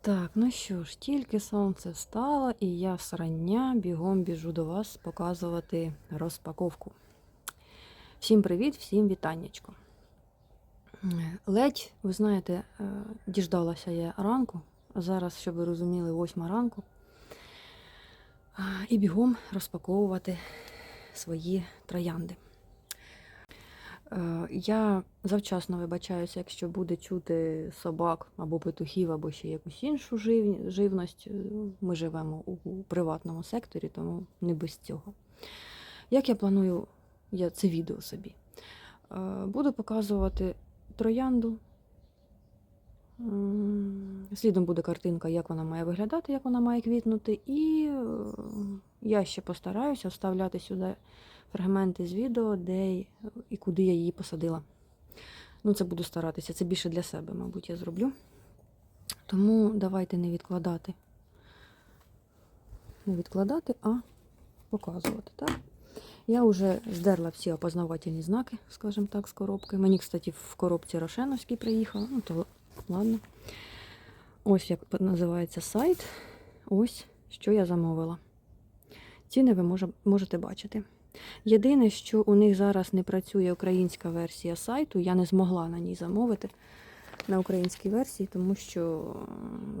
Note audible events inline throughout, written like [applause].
Так, ну що ж, тільки сонце встало, і я срання бігом біжу до вас показувати розпаковку. Всім привіт, всім вітаннячко. Ледь, ви знаєте, е, діждалася я ранку. Зараз, щоб ви розуміли, восьма ранку. І бігом розпаковувати свої троянди. Е, Я завчасно вибачаюся, якщо буде чути собак або петухів, або ще якусь іншу жив- живність. Е, Ми живемо у приватному секторі, тому не без цього. Як я планую я це відео собі? Е, Буду показувати троянду. Слідом буде картинка, як вона має виглядати, як вона має квітнути. І я ще постараюся вставляти сюди фрагменти з відео, де і куди я її посадила. Ну, це буду старатися. Це більше для себе, мабуть, я зроблю. Тому давайте не відкладати. Не відкладати, а показувати, так? Я вже здерла всі опознавательні знаки, скажімо так, з коробки. Мені, кстати, в коробці Рошеновський приїхав, ну то ладно. Ось як називається сайт. Ось що я замовила. Ціни ви можете бачити. Єдине, що у них зараз не працює українська версія сайту, я не змогла на ній замовити на українській версії, тому що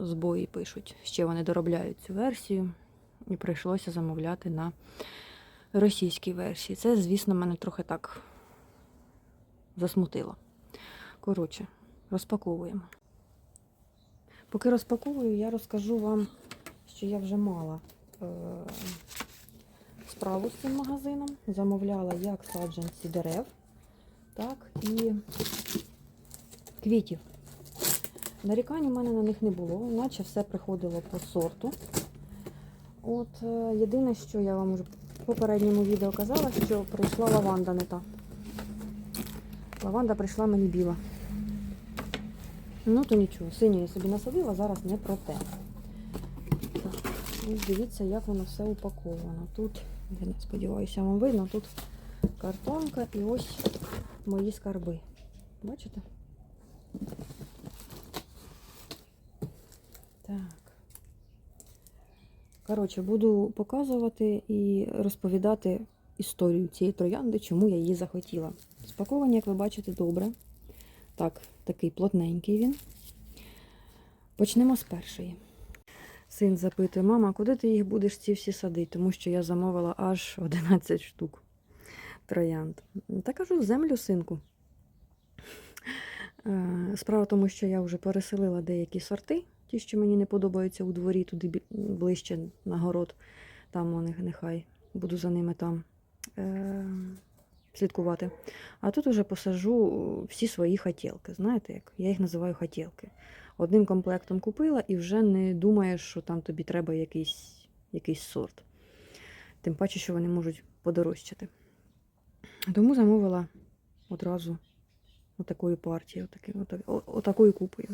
збої пишуть. Ще вони доробляють цю версію, і прийшлося замовляти на російській версії. Це, звісно, мене трохи так засмутило. Коротше, розпаковуємо. Поки розпаковую, я розкажу вам, що я вже мала е- справу з цим магазином. Замовляла як саджанці дерев, так і квітів. Нарікань у мене на них не було, наче все приходило по сорту. От е, єдине, що я вам вже в попередньому відео казала, що прийшла лаванда не та. Лаванда прийшла мені біла. Ну, то нічого, синю я собі насадила, зараз не про те. Ось дивіться, як воно все упаковано. Тут, я сподіваюся, вам видно, тут картонка і ось мої скарби. Бачите? Так. Коротше, буду показувати і розповідати історію цієї троянди, чому я її захотіла. Спаковані, як ви бачите, добре. Так, такий плотненький він. Почнемо з першої. Син запитує, мама, куди ти їх будеш ці всі садити? Тому що я замовила аж [laughs] 11 штук троянд. Та кажу, землю, синку. Е, Справа в тому, що я вже переселила деякі сорти, ті, що мені не подобаються у дворі, туди ближче на город. Там у нехай буду за ними там е- слідкувати. А тут уже посажу всі свої хотілки. Знаєте, як я їх називаю хотілки. Одним комплектом купила і вже не думаєш, що там тобі треба якийсь, якийсь сорт. Тим паче, що вони можуть подорожчати. Тому замовила одразу отакою партією, отакою купою.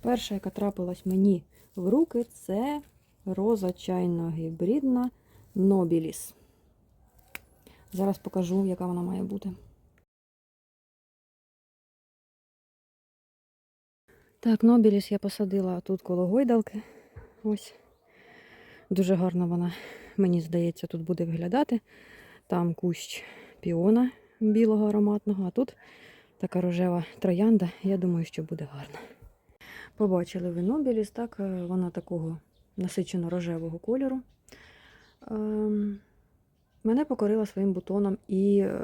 Перша, яка трапилась мені в руки, це роза чайно-гібридна Nobilis. Зараз покажу, яка вона має бути. Так, Нобіліс я посадила тут коло гойдалки. Ось. Дуже гарно вона, мені здається, тут буде виглядати. Там кущ піона білого ароматного, а тут така рожева троянда. Я думаю, що буде гарно. Побачили ви Нобіліс, так, е, вона такого насичено рожевого кольору. Ем, Мене покорила своїм бутоном і е,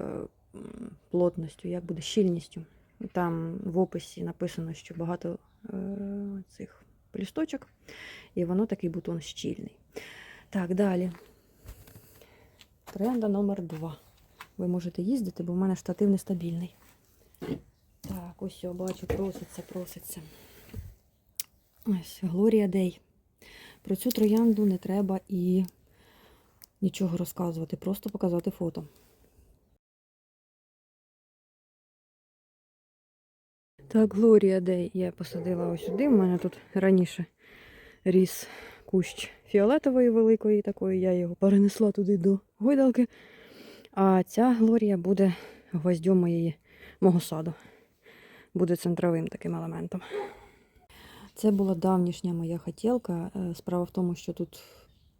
плотністю, як буде щільністю. Там в описі написано, що багато е, цих лісточок, і воно такий бутон щільний. Так, далі. Тренда номер 2 Ви можете їздити, бо в мене штатив нестабільний. Так, ось я бачу, проситься, проситься. Ось, Глорія Дей. Про цю троянду не треба і нічого розказувати, просто показати фото. Так, Глорія Дей я посадила ось сюди. У мене тут раніше ріс кущ фіолетової великої такої, я його перенесла туди до гойдалки. А ця Глорія буде гвоздьом моєї, мого саду. Буде центровим таким елементом. Це була давнішня моя хотілка. Е, Справа в тому, що тут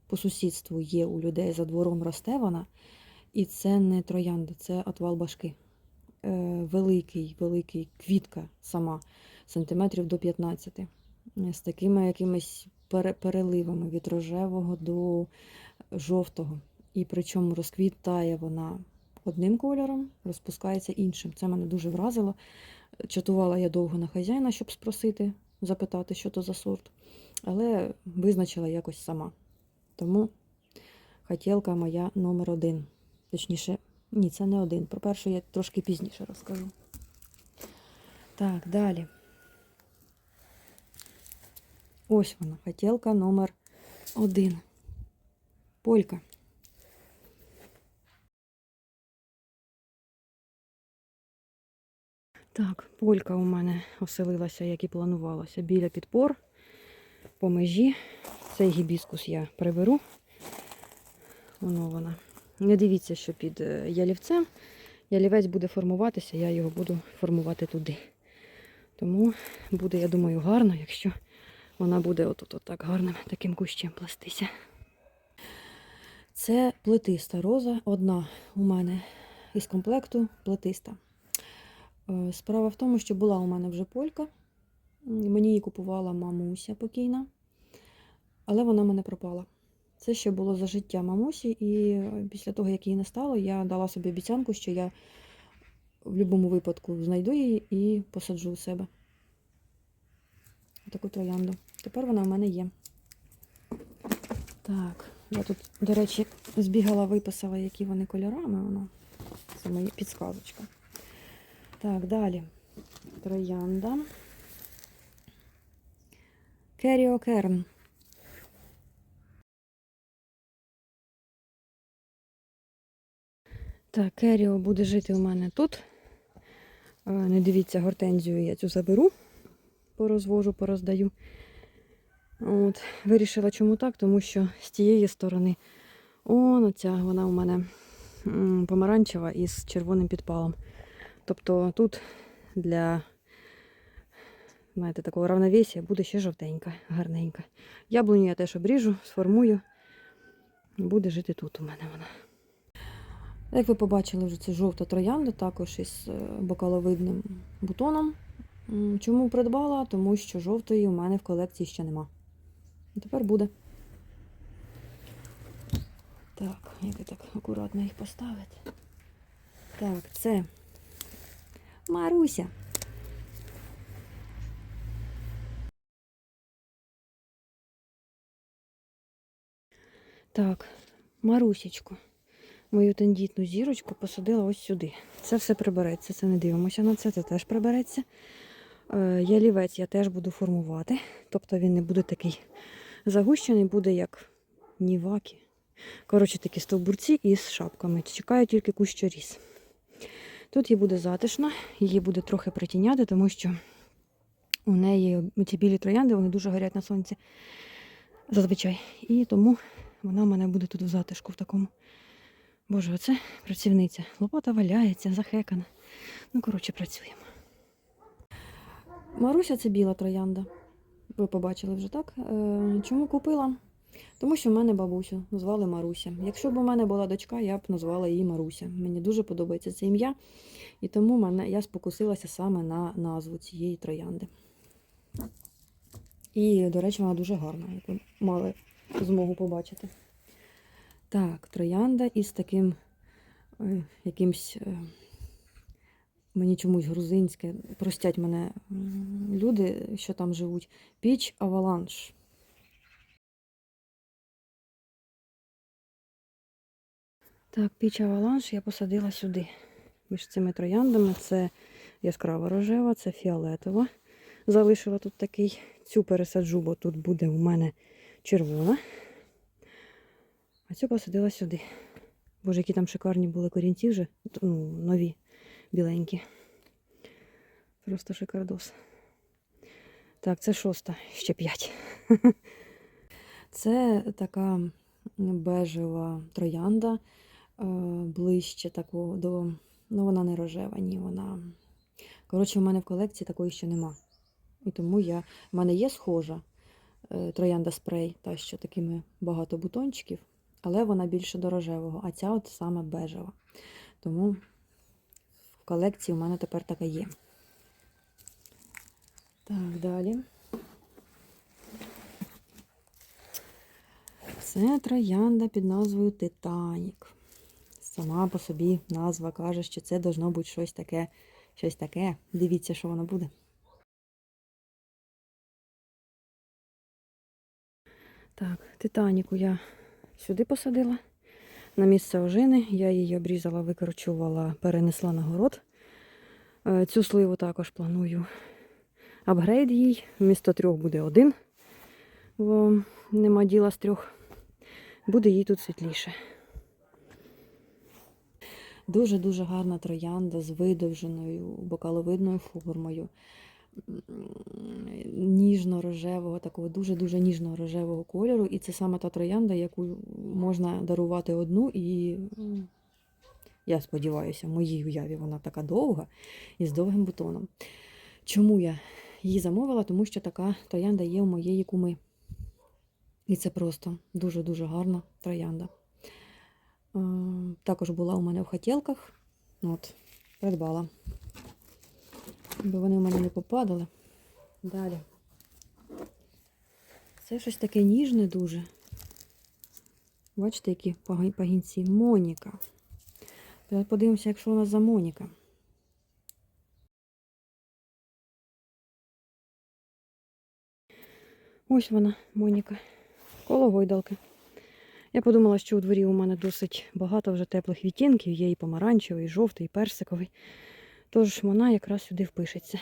по сусідству є у людей за двором росте вона, і це не троянда, це отвал башки. Е, Великий, великий квітка сама, сантиметрів до 15. Е, З такими якимись переливами від рожевого до жовтого. І причому розквітає вона одним кольором, розпускається іншим. Це мене дуже вразило. Чатувала я довго на хазяїна, щоб спросити, запитати, що то за сорт, але визначила якось сама. Тому хотілка моя номер один. Точніше, ні, це не один. Про першу я трошки пізніше розкажу. Так, далі. Ось вона, хотілка номер один. Полька. Так, полька у мене оселилася, як і планувалося, біля підпор по межі. Цей гібіскус я приберу. Воно вона. Не дивіться, що під е, ялівцем. Ялівець буде формуватися, я його буду формувати туди. Тому буде, я думаю, гарно, якщо вона буде отут отак гарним таким кущем плестися. Це плетиста роза, одна у мене із комплекту плетиста. Е, Справа в тому, що була у мене вже полька. Мені її купувала мамуся покійна, але вона мене пропала. Це ще було за життя мамусі, і е, після того, як її не стало, я дала собі обіцянку, що я в будь-якому випадку знайду її і посаджу у себе. Таку троянду. Тепер вона в мене є. Так, я тут, до речі, збігала, виписала, які вони кольорами. Воно. Це моя підсказочка. Так, далі. Троянда. Керіокерн. Так, Керіо буде жити у мене тут. Е, Не дивіться, гортензію я цю заберу, порозвожу, пороздаю. От, вирішила, чому так, тому що з тієї сторони, он оця, вона у мене помаранчева із червоним підпалом. Тобто тут для знаєте, такого равновесія буде ще жовтенька, гарненька. Яблуню я теж обріжу, сформую. Буде жити тут у мене вона. Як ви побачили, вже це жовта троянда, також із е, бокаловидним бутоном. Чому придбала? Тому що жовтої у мене в колекції ще нема. Тепер буде. Так, як так акуратно їх поставити. Так, це Маруся. Так, Марусечку. Мою тендітну зірочку посадила ось сюди. Це все прибереться. Це не дивимося на це, це теж прибереться. Е, ялівець я теж буду формувати. Тобто він не буде такий загущений, буде як ніваки. Коротше, такі стовбурці із шапками. Чекаю тільки кущоріз. Тут їй буде затишно, її буде трохи притіняти, тому що у неї ці білі троянди вони дуже горять на сонці зазвичай. І тому вона в мене буде тут в затишку в такому. Боже, оце працівниця. Лопата валяється, захекана. Ну, коротше, працюємо. Маруся це біла троянда. Ви побачили вже так. Е, чому купила? Тому що в мене бабусю звали Маруся. Якщо б у мене була дочка, я б назвала її Маруся. Мені дуже подобається це ім'я, і тому мене, я спокусилася саме на назву цієї троянди. І, до речі, вона дуже гарна, як ви мали змогу побачити. Так, троянда із таким е, якимсь. Е, мені чомусь грузинське, простять мене люди, що там живуть. Піч аваланш. Так, піч аваланш я посадила сюди. Між цими трояндами це яскрава рожева, це фіолетова. Залишила тут такий. Цю пересаджу, бо тут буде у мене червона. А цю посадила сюди. Боже, які там шикарні були корінці вже. Ну, нові, біленькі. Просто шикардос. Так, це шоста, ще п'ять. Це така бежева троянда, е, ближче такого до. Ну, вона не рожева, ні, вона. Коротше, у мене в колекції такої ще нема. І тому я, в мене є схожа е, троянда спрей, та що такими багато бутончиків, але вона більше до рожевого, а ця от саме бежева. Тому в колекції у мене тепер така є. Так, далі. Це троянда під назвою Титанік. Сама по собі назва каже, що це должно бути щось таке, щось таке. Дивіться, що воно буде. Так, Титаніку я сюди посадила. На місце ожини. Я її обрізала, викорчувала, перенесла на город. Е, Цю сливу також планую апгрейд їй. Вмісто трьох буде один. Бо нема діла з трьох. Буде їй тут світліше. Дуже-дуже гарна троянда з видовженою бокаловидною формою. Ніжно-рожевого, такого дуже-дуже ніжного рожевого кольору. І це саме та троянда, яку можна дарувати одну. І я сподіваюся, в моїй уяві вона така довга і з довгим бутоном. Чому я її замовила? Тому що така троянда є у моєї куми. І це просто дуже-дуже гарна троянда. Е, Також була у мене в хотілках. От, придбала. Бо вони в мене не попадали. Далі. Це щось таке ніжне дуже. Бачите, які пагінці. Моніка. Давайте подивимося, якщо у нас за Моніка. Ось вона, Моніка. Коло гойдалки. Я подумала, що у дворі у мене досить багато вже теплих відтінків, є і помаранчевий, і жовтий, і персиковий. Тож вона якраз сюди впишеться.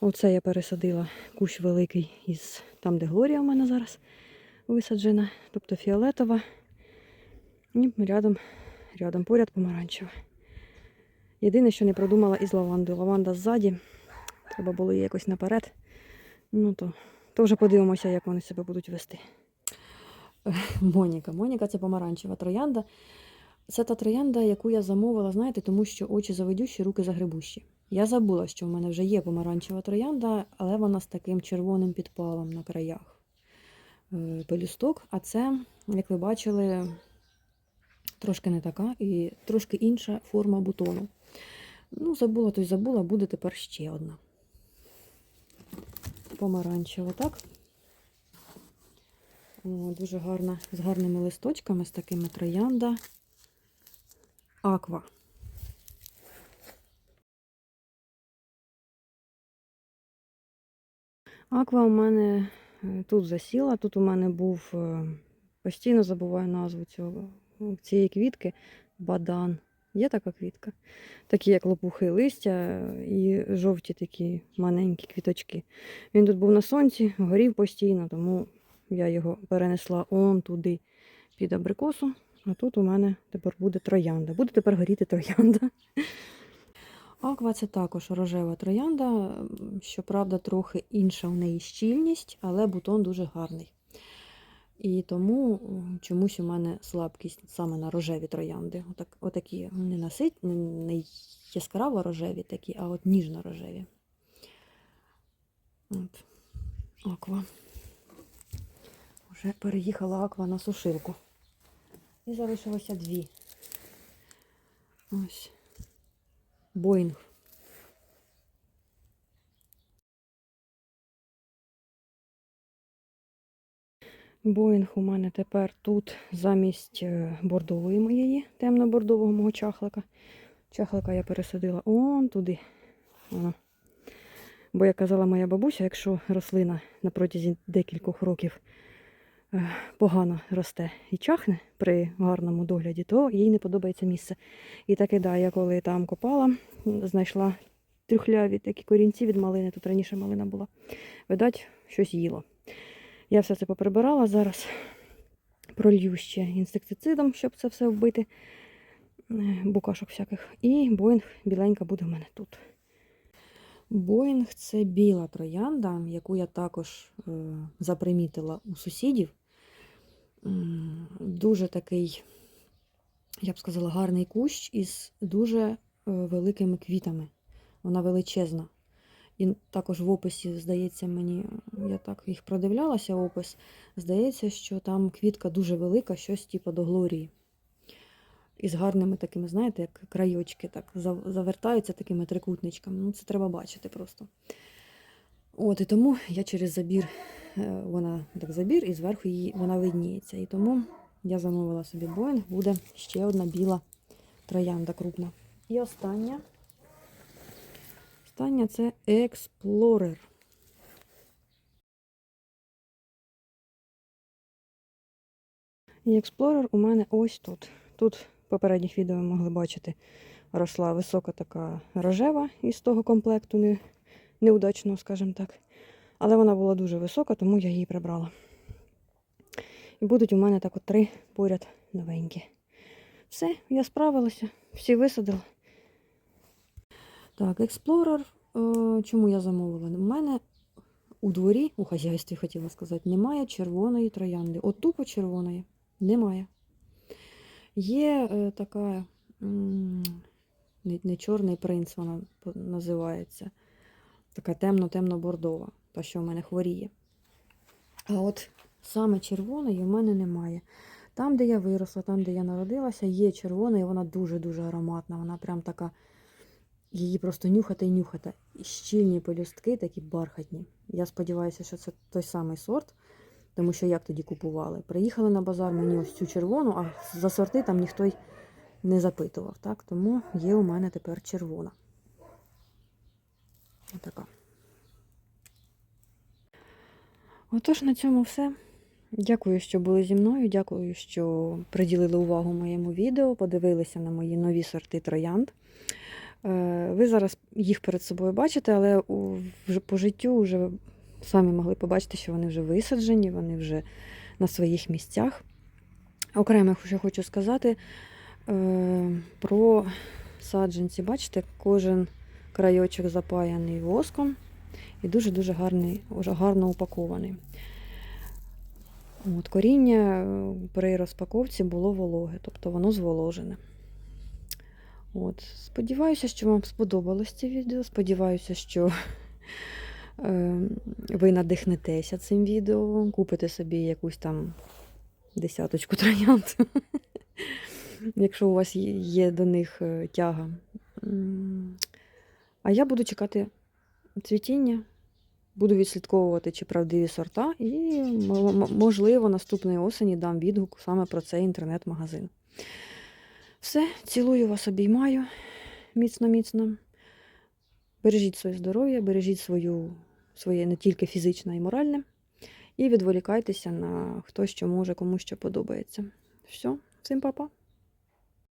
Оце я пересадила кущ великий із там, де Глорія у мене зараз висаджена, тобто фіолетова. І рядом, рядом поряд помаранчева. Єдине, що не продумала із лавандою. Лаванда ззаді. Треба було її якось наперед. Ну то, то вже подивимося, як вони себе будуть вести. Моніка. Моніка це помаранчева троянда. Це та троянда, яку я замовила, знаєте, тому що очі заведющі, руки загребущі. Я забула, що в мене вже є помаранчева троянда, але вона з таким червоним підпалом на краях е, пелюсток. А це, як ви бачили, трошки не така і трошки інша форма бутону. Ну, забула, то й забула, буде тепер ще одна. Помаранчева, так? О, дуже гарна, з гарними листочками, з такими троянда. Аква. Аква у мене е, тут засіла. Тут у мене був, е, постійно забуваю назву цього, ну, цієї квітки, бадан. Є така квітка? Такі, як лопухи листя і жовті такі маленькі квіточки. Він тут був на сонці, горів постійно, тому я його перенесла он туди під абрикосу. А тут у мене тепер буде троянда. Буде тепер горіти троянда. Аква це також рожева троянда, щоправда, трохи інша в неї щільність, але бутон дуже гарний. І тому чомусь у мене слабкість саме на рожеві троянди. Отак, отакі не насить, не, яскраво рожеві такі, а от ніжно-рожеві. От. Аква. Вже переїхала аква на сушилку. І залишилося дві. Ось. Боїнг. Боїнг у мене тепер тут замість е, бордової моєї, темно-бордового мого чахлика. Чахлика я пересадила он туди. Воно. Бо, як казала моя бабуся, якщо рослина на протязі декількох років погано росте і чахне при гарному догляді, то їй не подобається місце. І таки, да, я коли там копала, знайшла трюхляві такі корінці від малини. Тут раніше малина була. Видать, щось їло. Я все це поприбирала зараз. Пролью ще інсектицидом, щоб це все вбити. Букашок всяких. І Боїнг біленька буде в мене тут. Боїнг це біла троянда, яку я також е, запримітила у сусідів. Дуже такий, я б сказала, гарний кущ із дуже е, великими квітами. Вона величезна. І також в описі, здається, мені, я так їх продивлялася, опис. Здається, що там квітка дуже велика, щось типу до глорії. І з гарними такими, знаєте, як крайочки так завертаються такими трикутничками. Ну, це треба бачити просто. От, і тому я через забір, е, вона так забір, і зверху її вона видніється. І тому я замовила собі Боїнг, буде ще одна біла троянда крупна. І остання. Остання це Explorer. І Explorer у мене ось тут. Тут в попередніх відео ви могли бачити, росла висока така рожева із того комплекту, не, неудачного, скажімо так. Але вона була дуже висока, тому я її прибрала. І будуть у мене так от три поряд новенькі. Все, я справилася, всі висадила. Так, Explorer. е, Чому я замовила? У мене у дворі, у хазяйстві хотіла сказати, немає червоної троянди. От тупо червоної немає. Є е, така не, не чорний принц, вона називається. Така темно-темно-бордова, та, що в мене хворіє. А от саме червоної в мене немає. Там, де я виросла, там, де я народилася, є червона, і вона дуже-дуже ароматна. Вона прям така, її просто нюхати і нюхати. Щільні пелюстки, такі бархатні. Я сподіваюся, що це той самий сорт, тому що як тоді купували? Приїхали на базар мені ось цю червону, а за сорти там ніхто й не запитував. Так? Тому є у мене тепер червона. Отака. Отож, на цьому все. Дякую, що були зі мною. Дякую, що приділили увагу моєму відео, подивилися на мої нові сорти троянд. Е, Ви зараз їх перед собою бачите, але вже по життю вже самі могли побачити, що вони вже висаджені, вони вже на своїх місцях. Окремо ще хочу сказати е, про саджанці. Бачите, кожен крайочок запаяний воском і дуже-дуже гарний, гарно упакований. От, коріння е, при розпаковці було вологе, тобто воно зволожене. От, сподіваюся, що вам сподобалось це відео. Сподіваюся, що [laughs] е, ви надихнетеся цим відео, купите собі якусь там десяточку троянд, [laughs] якщо у вас є- є до них е, тяга. А я буду чекати цвітіння, буду відслідковувати, чи правдиві сорта, і, можливо, наступної осені дам відгук саме про цей інтернет-магазин. Все, цілую вас, обіймаю міцно-міцно. Бережіть своє здоров'я, бережіть свою, своє не тільки фізичне і моральне. І відволікайтеся на хто що може, кому що подобається. Все, всім па-па.